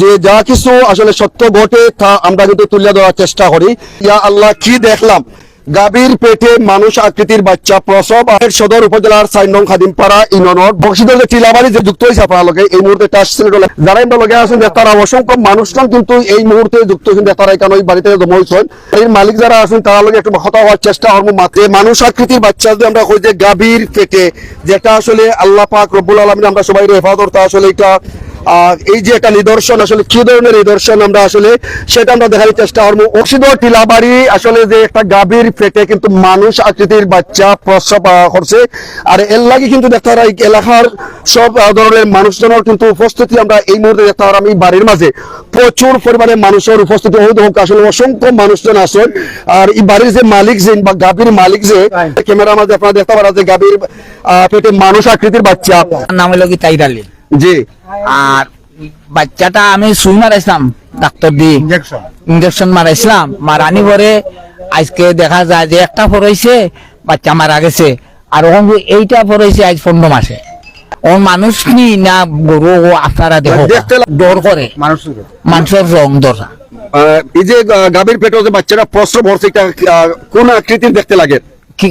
যে যা কিছু আসলে সত্য ঘটে তা আমরা কিন্তু তুলে ধরার চেষ্টা করি। ইয়া আল্লাহ, কি দেখলাম? গাভীর পেটে মানুষ আকৃতির বাচ্চা, প্রসব আর সদর উপজেলার চার নং খাদিমপাড়া ইউনিয়নের বক্সিদল যে টিলাবাড়ি যে যুক্ত হয়েছে আপনার এই মুহূর্তে টাচ সিলেট যারা আমরা লগে আছেন তারা অসংখ্য মানুষজন কিন্তু এই মুহূর্তে যুক্ত হয়েছেন তারা এখানে ওই বাড়িতে জমা হয়েছেন। এর মালিক যারা আছেন, তারা লগে একটু কথা হওয়ার চেষ্টা করব। মাত্র মানুষ আকৃতির বাচ্চা যদি আমরা কই যে গাভীর পেটে, যেটা আসলে আল্লাহ পাক রব্বুল আলমিন আমরা সবাই হেফাজত তা আসলে এটা এই যে একটা নিদর্শন আসলে কি ধরনের নিদর্শন আমরা আসলে সেটা আমরা দেখার চেষ্টা করব। অক্সিদ টিলাবাড়ি আসলে যে একটা গাভীর পেটে কিন্তু মানুষ আকৃতির বাচ্চা প্রসব আহ, করছে। আর এর লাগে কিন্তু দেখতে পারা এলাকার সব ধরনের মানুষজনের কিন্তু উপস্থিতি আমরা এই মুহূর্তে দেখতে পারা আমি বাড়ির মাঝে। প্রচুর পরিমাণে মানুষের উপস্থিতি। হইতে হোক আসলে অসংখ্য মানুষজন আছেন আর এই বাড়ির যে মালিক যে বা গাভীর মালিক যে ক্যামেরার মাঝে আপনারা দেখতে পারা যে গাভীর পেটে মানুষ আকৃতির বাচ্চা। নাম হলো কি তাইরালি জি। আর বাচ্চাটা আমি সুই মারাইছিলাম ডাক্তার দি। ইঞ্জেকশন মারাইছিলাম মারানি পরে আজকে দেখা যায় যে একটা ফরাইছে বাচ্চা মারা গেছে। আর ওখান এইটা ফরাইছে আজ পনেরো মাসে। ও মানুষ নি না গরু ও আপনারা দেখো দেখতে ডর করে। মানুষের রং দর এই যে গাভীর পেটে বাচ্চারা এটা আহ, কোন আকৃতির দেখতে লাগে? কি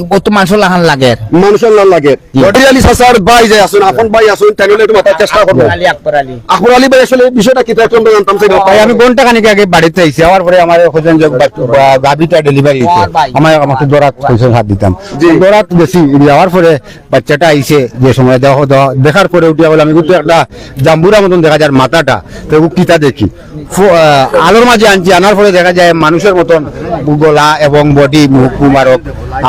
লাগান লাগে? মানুষের লাগে। গডি আলী সাসার ভাই যে আসুন আপন ভাই আসুন তাহলে একটু মাথার চেষ্টা করব আলী আকবর আলী। আকবর আলী ভাই আসলে বিষয়টা কি তার জন্য জানতাম সেই ভাই আমি ঘণ্টা খানিক আগে বাড়িতে আইছি আমার পরে আমার খোঁজেন যে বা- ডেলিভারি হয়েছে আমার আমাকে দরাত পয়সা হাত দিতাম। দরাত বেশি যাওয়ার পরে বাচ্চাটা আইছে যে সময় দেওয়া দেওয়া দেখার পরে উঠিয়া বলে আমি কিন্তু একটা জাম্বুরা মতন দেখা যায় মাথাটা তো ও কিতা দেখি। আলোর মাঝে আনছি আনার পরে দেখা যায় মানুষের মতন গলা এবং বডি মুখ কুমারক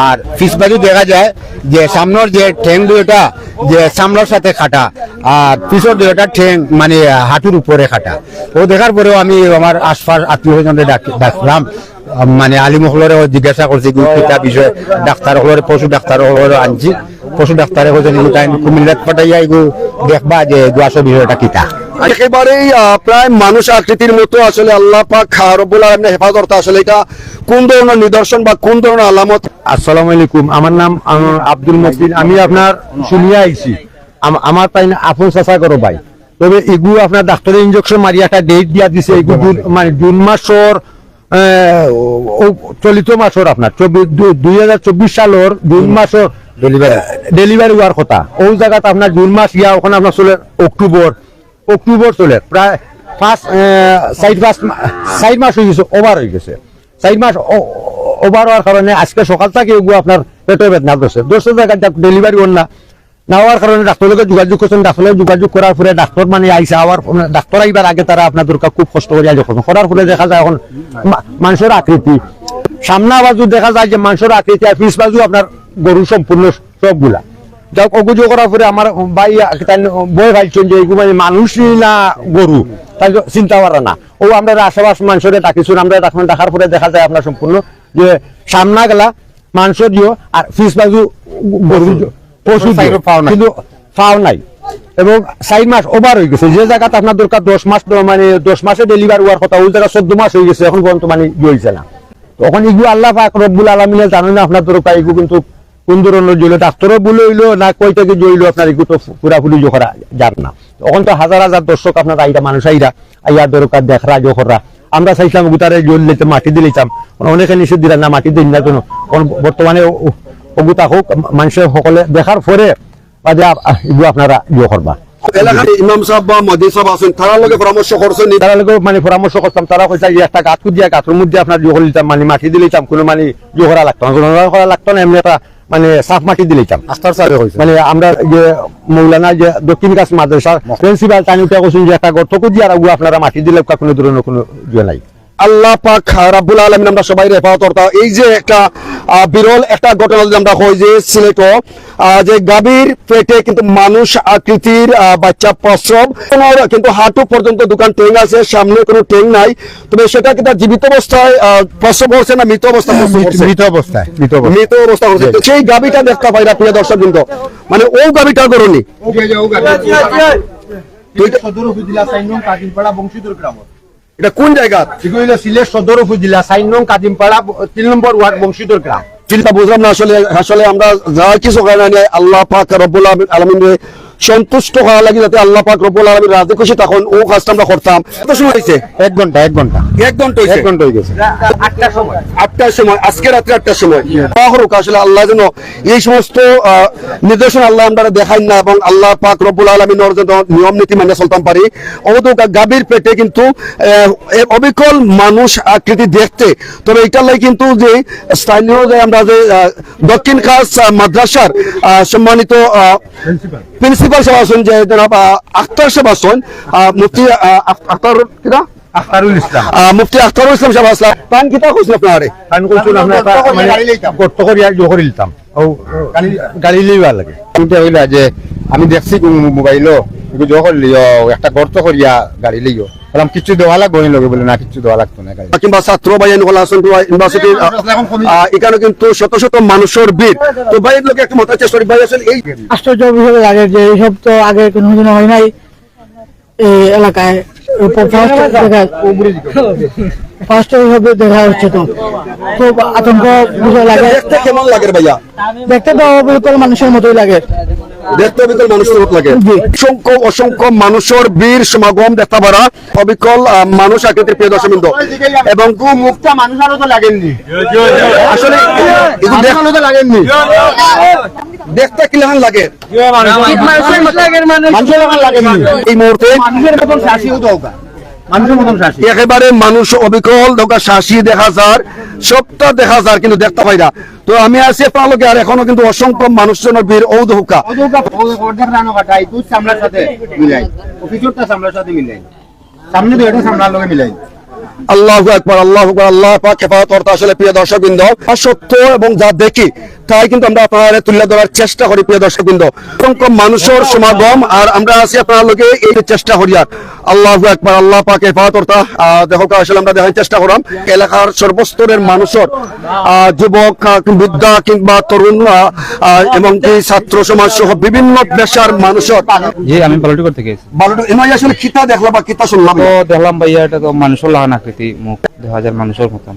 আর ফিস বাজু দেখা যায় যে সামনের যে ঠ্যাং দুইটা, যে সামলার সাথে খাটা, আর পিছর দুইটা ঠ্যাং মানে হাঁটুর উপরে খাটা। ও দেখার পরেও আমি আমার আশপাশ আত্মীয় স্বজনদের ডাকলাম। মানে আলিমহলরে জিজ্ঞাসা করছি কিতা বিষয়? ডাক্তার হলরে, পশু ডাক্তার হলরে আনছি। পশু ডাক্তারে তাই কুমিল্লাত পাঠাইয়া এগু দেখবা যে দুয়াশো বিষয়টা কিতা। একেবারেই প্রায় মানুষ আকৃতির মতো আসলে আল্লাহ পাক রব্বুল আলমের হেফাজত আসলে এটা কোন ধরনের নিদর্শন বা কোন ধরনের আলামত? আসসালামু আলাইকুম আমার নাম আব্দুল মতিন আমি আপনার শুনিয়া আইছি। আম- আমার তাই না আপন চাষা করো ভাই। তবে এগু আপনার ডাক্তারের ইঞ্জেকশন মারি একটা ডেট দিয়া দিছে। এগু মানে জুন মাসর চলিত মাসর আপনার। দুই হাজার চব্বিশ সালের জুন মাসর ডেলিভারি ডেলিভারি হওয়ার কথা। ওই জায়গাতে আপনার জুন মাস ইয়া ওখানে আপনার চলে অক্টোবর। অক্টোবর চলে, প্রায় পাঁচ চার পাঁচ চার মাস হয়ে গেছে ওভার হয়ে গেছে। চার মাস ওভার হওয়ার কারণে আজকে সকাল থেকে এগুলো আপনার পেটের বেদনা ধরছে। দশটা জায়গায় ডেলিভারি হন না। না হওয়ার কারণে ডাক্তারের লগে যোগাযোগ করছেন। ডাক্তারের যোগাযোগ করার পরে ডাক্তার মানে আইসা আবার ডাক্তার আইবার আগে তারা আপনার দরকার খুব কষ্ট করে যখন করার ফলে দেখা যায় এখন মানুষের আকৃতি। সামনা বাজু দেখা যায় যে মানুষের আকৃতি আর পিছ বাজু আপনার গরু সম্পূর্ণ সবগুলা। যাক অভিযোগ করার পরে আমার ভাই বই ভাইছেন যে এগুলো মানে না গরু? তাই চিন্তা করা না। ও আমরা আশেপাশ মানুষের ডাকিছুন আমরা এখন দেখার পরে দেখা যায় আপনার সম্পূর্ণ যে সামনা গেলা মানুষ দিও আর ফিস বাজু গরু পশু কিন্তু পাও নাই। এবং চার মাস ওভার হয়ে গেছে। যে জায়গাতে আপনার দরকার দশ মাস মানে দশ মাসে ডেলিভারি হওয়ার কথা ওই জায়গা চোদ্দ মাস হয়ে গেছে এখন পর্যন্ত মানে ইয়ে হয়েছে না। তখন এগুলো আল্লাহ পাক রব্বুল আলমিনে জানেন না আপনার দরকার এগুলো কিন্তু কোন ধরনের জইল ডাক্তারও বলে হইল না কই থেকে জইল আপনার এগুলো তো পুরাপুরি জোখরা যার না। তখন তো হাজার হাজার দর্শক আপনার আইরা মানুষ আইরা আইয়া দরকার দেখরা জোখরা আমরা চাইছিলাম গুতারে জল দিতে মাটি দিলে অনেকে নিষেধ দিলেন না মাটি দিন না কেন। বর্তমানে অগুতা হোক মানুষের সকলে দেখার পরে এগুলো আপনারা ইয়ে করবা এলাকার ইমাম সাহেব বা মদিন সাহেব আছেন তার লগে পরামর্শ করছেন তারা লোক মানে পরামর্শ করতাম তারা কইতা যে একটা গাছ দিয়া গাছের মধ্যে আপনার জোহর দিতাম মানে মাটি দিলে দিতাম কোনো মানে জোহরা লাগতো না করা লাগতো না এমনি একটা মানে সাফ মাটি দিলে দিতাম আস্তার মানে আমরা যে মৌলানা যে দক্ষিণ গাছ মাদ্রাসার প্রিন্সিপাল টানি উঠে যে একটা গর্ত দিয়া আর আপনারা মাটি দিলে কোনো ধরনের কোনো ইয়ে নাই। আল্লাহ পাক রাব্বুল আলামিন আমরা সবাই রেফাত করতাম। এই যে একটা আহ, বিরল একটা ঘটনা যদি আমরা কই যে সিলেট যে গাভীর পেটে কিন্তু মানুষ আকৃতির আহ, বাচ্চা প্রসব ওনার কিন্তু হাঁটু পর্যন্ত দোকান টেং আছে সামনে কোনো টেং নাই। তবে সেটা কিন্তু জীবিত অবস্থায় আহ, প্রসব হচ্ছে না মৃত অবস্থায় প্রসব হচ্ছে? মৃত অবস্থায় মৃত অবস্থা হচ্ছে তো সেই গাভীটা দেখতে পাইরা প্রিয় দর্শক কিন্তু মানে ও গাভীটা করুনি সদর উপজেলা সাইনং কাকিমপাড়া বংশীধর গ্রাম। এটা কোন জায়গা? এগুলো সিলেট সদর উপজেলা সাইন নং কাদিমপাড়া তিন নম্বর ওয়ার্ড বংশীধর গ্রাম। চিন্তা বুঝলাম না আসলে আসলে আমরা যা কিছু কারণে আল্লাহ পাক রব্বুল আলামিন সন্তুষ্ট হওয়া লাগে যাতে আল্লাহ পাক রব্বুল আলামিন রাজি খুশি তখন ও কাজটা আমরা করতাম। কত সময় হয়েছে এক ঘণ্টা এক ঘণ্টা। এক ঘণ্টা হয়েছে এক ঘণ্টা হয়ে গেছে আটটার সময় আজকে রাত্রে আটটার সময়। দোয়া আসলে আল্লাহ যেন এই সমস্ত নির্দেশন আল্লাহ আমরা দেখাই না এবং আল্লাহ পাক রব্বুল আলমিনের যেন নিয়ম নীতি মেনে চলতাম পারি। অবধ গাভীর পেটে কিন্তু অবিকল মানুষ আকৃতি দেখতে। তবে এটার লাই কিন্তু যে স্থানীয় যে আমরা যে দক্ষিণ খাস মাদ্রাসার আহ, সম্মানিত প্রিন্সিপাল সাহেব আছেন যে জনাব আহ, আখতার সাহেব আছেন। আহ, মুফতি আখতার কিনা আখতারুল ইসলাম। মুফতি আখতারুল ইসলাম সাহেব আসলাম। পান কিতা কইছিল আপনারে আমি কইছিলাম আমরা একটা মানে গর্ত করি আর জোহর দিতাম। ও গাড়ি লইবা লাগে। এটা হইলা যে আমি দেখছি মোবাইলও। জোহর লিও একটা গর্ত করিয়া গাড়ি লইও বললাম কিছু দেওয়া লাগবে? ওই লগে বলে না কিছু দেওয়া লাগতো না কিংবা ছাত্র আসন ইউনিভার্সিটির এখানে কিন্তু শত শত মানুষের ভিড়। তো ভাই লোক একটা মত আছে শরীফ ভাই আসলে এই আশ্চর্য বিষয় লাগে যে এইসব তো আগে কোনোদিন হয় নাই। এই এলাকায় ফার্স্ট এইভাবে দেখা হচ্ছে তো। খুব আতঙ্ক লাগে। দেখতে কেমন লাগে ভাইয়া? দেখতে তো বিকল মানুষের মতোই লাগে। দেখতে অবিকল মানুষের মত লাগে। অসংখ্য অসংখ্য মানুষের বীর সমাগম দেখা পারা অবিকল মানুষ আকৃতির প্রিয় দর্শকবৃন্দ। এবং মুখটা মানুষ তো লাগেননি। আসলে এগুলো দেখ- তো লাগেননি। দেখতে কিলান লাগে। এই মুহূর্তে মানুষের মতন শাসিও তো একেবারে মানুষ অবিকল শাসি দেখা যার সবটা দেখা যার কিন্তু দেখতে পাই না। তো আমি আছি আর এখনও কিন্তু অসংখ্য মানুষজনের সামনে তো এটা সামলার লগে মিলাই। আল্লাহ একবার আল্লাহ আকবার আল্লাহ পাক হেফাজত আসলে প্রিয় সত্য এবং যা দেখি তাই কিন্তু আমরা আপনার তুলে ধরার চেষ্টা করি প্রিয় দর্শক বৃন্দ। অসংখ্য মানুষের সমাগম আর আমরা আছি আপনার লোকে এই চেষ্টা করি আর আল্লাহ একবার আল্লাহ পাক দেখো আসলে আমরা দেখার চেষ্টা এলাকার সর্বস্তরের মানুষের আহ, যুবক বৃদ্ধা কিংবা তরুণ আহ, আহ, এবং কি ছাত্র সমাজ সহ বিভিন্ন পেশার মানুষের। জি আমি থেকে এসেছি। ভালো আসলে কিতা দেখলাম বা কিতা শুনলাম? তো দেখলাম ভাইয়া এটা তো মানুষের লাগান আকৃতি মুখ। যায় মানুষের মতন।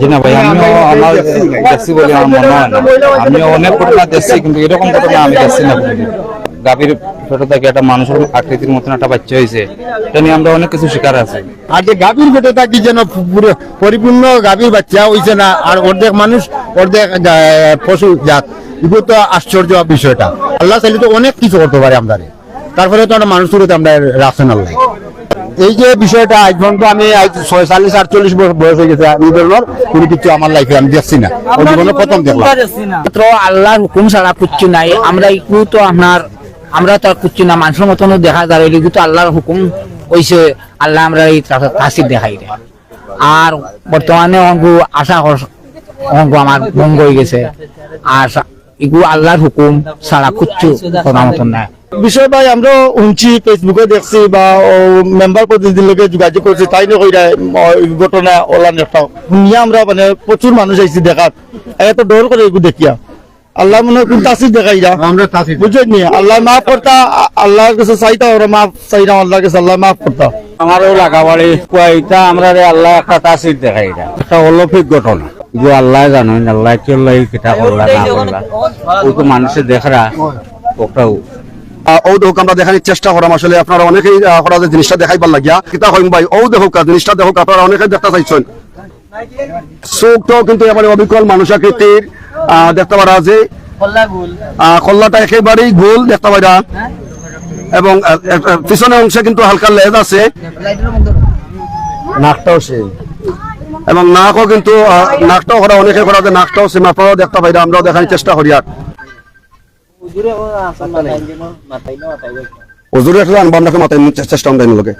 জি। না ভাই আমিও আমার দেখছি বলে আমার মনে হয় না। অনেক ঘটনা দেখছি কিন্তু এরকম ঘটনা আমি দেখছি না। গাভীর ছোট থেকে একটা মানুষের আকৃতির মতন একটা বাচ্চা হয়েছে। এটা নিয়ে আমরা অনেক কিছু শিকার আছে। আর যে গাভীর পেটে থাকি যেন পুরো পরিপূর্ণ গাভীর বাচ্চা হইছে না আর অর্ধেক মানুষ অর্ধেক পশু জাত। এগুলো তো আশ্চর্য বিষয়টা। আল্লাহ চাইলে তো অনেক কিছু করতে পারে আমাদের তারপরে তো একটা মানুষ আমরা রাখছেন আল্লাহ এই যে বিষয়টা আজ পর্যন্ত আমি আজ ছয়চল্লিশ আটচল্লিশ বছর বয়স হয়ে গেছে এই ধরনের কোনো কিছু আমার লাইফে আমি দেখছি না। ওই জীবনে প্রথম দেখলাম। মাত্র আল্লাহর হুকুম ছাড়া কুচ্ছু নাই। আমরা একটু তো আপনার আমরা তো আর কুচ্ছু না মানুষের মতন দেখা যায় এগুলো তো আল্লাহর হুকুম হইছে। আল্লাহ আমরা এই তাসির দেখাই আর বর্তমানে অঙ্গু আশা অঙ্গ আমার ভঙ্গ হয়ে গেছে। আর এগুলো আল্লাহর হুকুম ছাড়া কুচ্ছু কথা মতন নাই। বিষয় ভাই আমরা শুনছি ফেসবুকে দেখছি বা মেম্বার প্রতিনিধির লোকে যোগাযোগ করছি তাই না কইরা ঘটনা ওলান একটা। শুনিয়া আমরা মানে প্রচুর মানুষ আইছি দেখার এত ডর করে এগুলো দেখিয়া। আল্লাহ মনে হয় কোন তাসির দেখাই যা। আমরা নি? আল্লাহ মাফ করতা আ- আল্লাহর কাছে চাইতা ওরা মাফ চাইতাম আল্লাহর কাছে আল্লাহ মাফ করতা। আমারও লাগাবাড়ি কুয়াইটা আমরা আল্লাহ একটা তাসির দেখাই একটা অলৌকিক ঘটনা। যে আল্লাহ জানেন আল্লাহ কিতা করলা না করলা ও তো মানুষের দেখরা ওটাও ও দেখুক আমরা দেখানোর চেষ্টা করাম। আসলে আপনারা অনেকেই আহ, জিনিসটা দেখাইবার লাগিয়া। কিতা হইম ভাই ও দেখুক জিনিসটা দেখুক আপনারা অনেকেই দেখতে চাইছেন। চোখটাও কিন্তু এবারে অবিকল মানুষ আকৃতির আহ, দেখতে পারা যে কল্লাটা একেবারেই গোল দেখতে পারা। এবং পিছনের অংশে কিন্তু হালকা লেজ আছে। নাকটাও সেই। এবং নাকও কিন্তু নাকটাও করা অনেকে করা যায় নাকটাও সেম আপনারাও দেখতে পাইরা আমরাও দেখার চেষ্টা করি আর। হুজুরে একটা আনব আপনাকে মাথায় চেষ্টা আমরা লোকে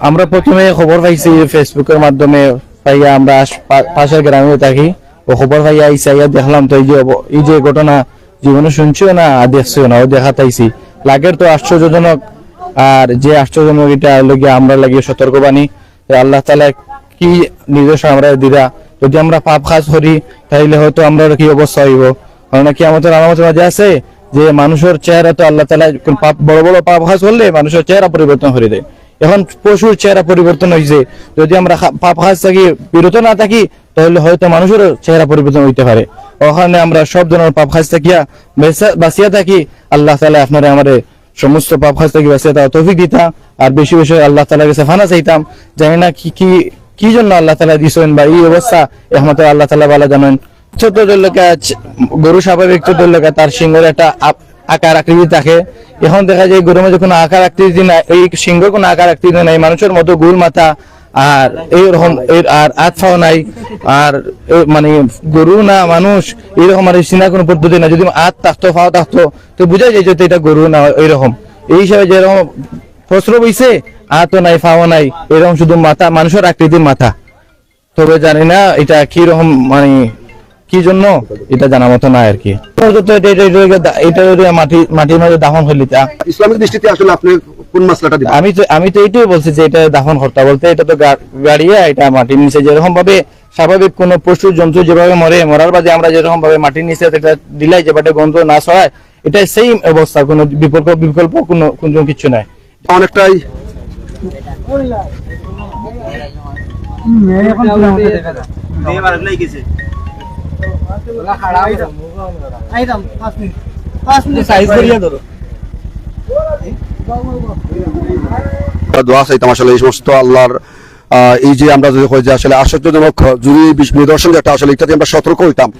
আমরা প্রথমে খবর পাইছি ফেসবুকের মাধ্যমে পাইয়া আমরা পাশের গ্রামে থাকি। ও খবর পাইয়া আইসা ইয়া দেখলাম তো এই যে এই যে ঘটনা, জীবনে শুনছিও না আর দেখছিও না, ও দেখা তাইছি লাগের তো আশ্চর্যজনক, আর যে আশ্চর্যজনক এটা লাগিয়ে আমরা লাগিয়ে সতর্কবাণী। আল্লাহ তালা কি নির্দেশ আমরা দিরা যদি আমরা পাপ কাজ করি, তাইলে হয়তো আমরা কি অবস্থা হইব? কারণ কি আমাদের আলামতের মাঝে আছে যে মানুষের চেহারা তো আল্লাহ তালা পাপ বড় বড় পাপ কাজ করলে মানুষের চেহারা পরিবর্তন করে দেয়। এখন পশুর চেহারা পরিবর্তন হয়েছে যদি আমরা পাপ কাজ থাকি, বিরত না থাকি, তাহলে হয়তো মানুষের চেহারা পরিবর্তন হইতে পারে। ওখানে আমরা সব ধরনের পাপ কাজ থাকিয়া বেঁচা- বাঁচিয়া থাকি। আল্লাহ তালা আপনারা আমাদের সমস্ত পাপ কাজ থাকি বাঁচিয়ে দেওয়া তৌফিক দিতা। আর বেশি বেশি আল্লাহ তালার কাছে ফানা চাইতাম। জানি না কি কি কি জন্য আল্লাহ তালা দিছেন বা এই অবস্থা একমাত্র আল্লাহ তালা ভালো জানেন। ছোট দলকে গরু স্বাভাবিক ছোট তার সিংহের একটা আকার আকৃতি থাকে। এখন দেখা যায় গরুর মধ্যে কোনো আকার আকৃতি নাই এই সিংহ কোনো আকার আকৃতি নাই, মানুষের মতো গোল মাথা আর এইরকম আর আত ফাও নাই, আর মানে গরু না মানুষ, এইরকম আর চিনা কোনো পদ্ধতি না যদি আত থাকতো ফাও থাকতো তো বুঝা যায় যে এটা গরু না এইরকম। এই হিসাবে যেরকম ফসল বইছে আতও নাই ফাও নাই, এরকম শুধু মাথা, মানুষের আকৃতির মাথা। তবে জানি না এটা কি রকম মানে কি জন্য? এটা জানা মতো না আর কি। তো এটা- এটা- এটা- এটা এটা মাটি মাটির মাঝে দাফন হইলিতা ইসলামিক দৃষ্টিতে আসলে আপনি কোন মাসলাটা দিবেন? আমি তো আমি তো এইটাই বলছি যে এটা দাফন হত্যা বলতে এটা তো গাড়িয়া এটা মাটির নিচে যেরকম ভাবে স্বাভাবিক কোন পশু জন্তু যেভাবে মরে মরার বাদে আমরা যেরকম ভাবে মাটির নিচে এটা দিলাই যে বাটে গন্ধ না ছড়ায় এটা সেই অবস্থা কোনো বিকল্প বিকল্প কোনো কোনো কিছু নাই। অনেকটাই এই সমস্ত আল্লাহর এই যে আমরা যদি যে আসলে আশ্চর্যজনক যদি নিদর্শন যেটা আসলে এটাতে আমরা সতর্ক হইতাম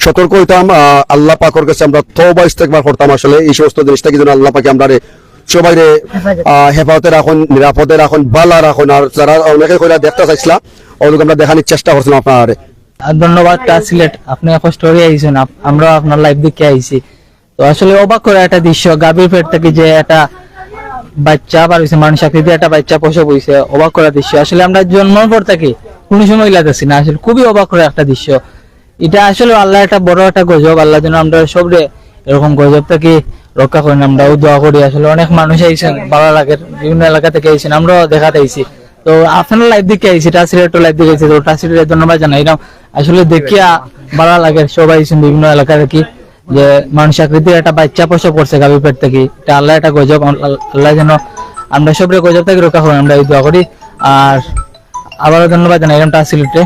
সতর্ক হইতাম আল্লাহ পাকর কাছে আমরা ইস্তেগফার করতাম আসলে এই সমস্ত জিনিসটাকে যেন আল্লাহ পাকে আমরা সবাই রে হেফাজতে রাখুন নিরাপদে রাখুন বালা রাখুন আর যারা অনেকে দেখতে চাইছিলাম ওদেরকে আমরা দেখানোর চেষ্টা করছিলাম আপনার। ধন্যবাদ সিলেট আপনি কষ্ট করে আইছেন আমরাও আপনার লাইভ দেখে আইছি। তো আসলে অবাক করে একটা দৃশ্য গাভীর পেট থেকে যে একটা বাচ্চা বার হয়েছে মানুষ একটা বাচ্চা পোষে বইছে অবাক করা দৃশ্য। আসলে আমরা জন্মের পর থেকে কোনো সময় না আসলে খুবই অবাক করে একটা দৃশ্য। এটা আসলে আল্লাহ একটা বড় একটা গজব আল্লাহ যেন আমরা সবরে এরকম গজব থেকে রক্ষা করেন। আমরাও দোয়া করি আসলে অনেক মানুষ আইছেন ভালো লাগে বিভিন্ন এলাকা থেকে আইছেন আমরাও দেখাতে আইছি। তো আপনার লাইভ দিকে আইছি টাসিলেট লাইভ দিকে আইছি, তো টাসিলেটের ধন্যবাদ জানাই। এরকম আসলে দেখিয়া ভালো লাগে, সবাই বিভিন্ন এলাকা থেকে যে মানুষ আকৃতির একটা বাচ্চা প্রসব করছে গাভীর পেট থেকে। এটা আল্লাহ একটা গজব, আল- আল্লাহ যেন আমরা সবরে গজব থেকে রক্ষা করেন, আমরা এই দোয়া করি। আর আবারও ধন্যবাদ জানাই এরকম টাসিলেটে